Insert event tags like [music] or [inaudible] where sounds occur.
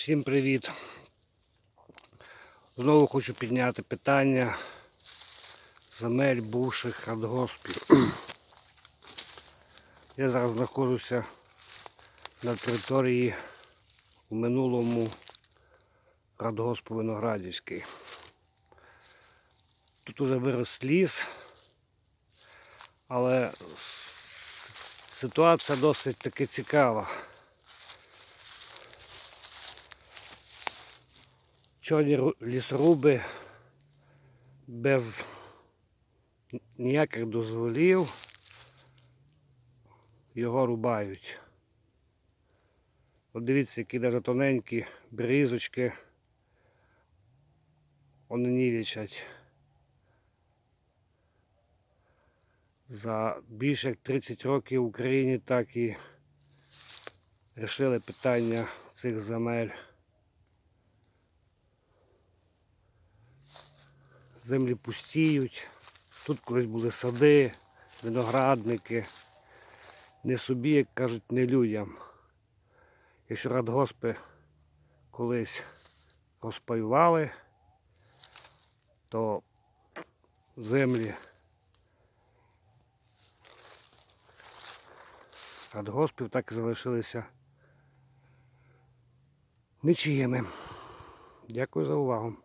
Всім привіт! Знову хочу підняти питання земель бувших радгоспів. [clears throat] Я зараз знаходжуся на території у минулому радгоспу Виноградівський. Тут уже вирос ліс, але ситуація досить таки цікава. Чорні ру- лісоруби без ніяких дозволів його рубають. От дивіться, які навіть тоненькі брізочки вони нівічать. За більше як 30 років в Україні так і рішили питання цих земель. Землі пустіють. Тут колись були сади, виноградники. Не собі, як кажуть, не людям. Якщо радгоспи колись розпаювали, то землі радгоспів так і залишилися нічиїми. Дякую за увагу.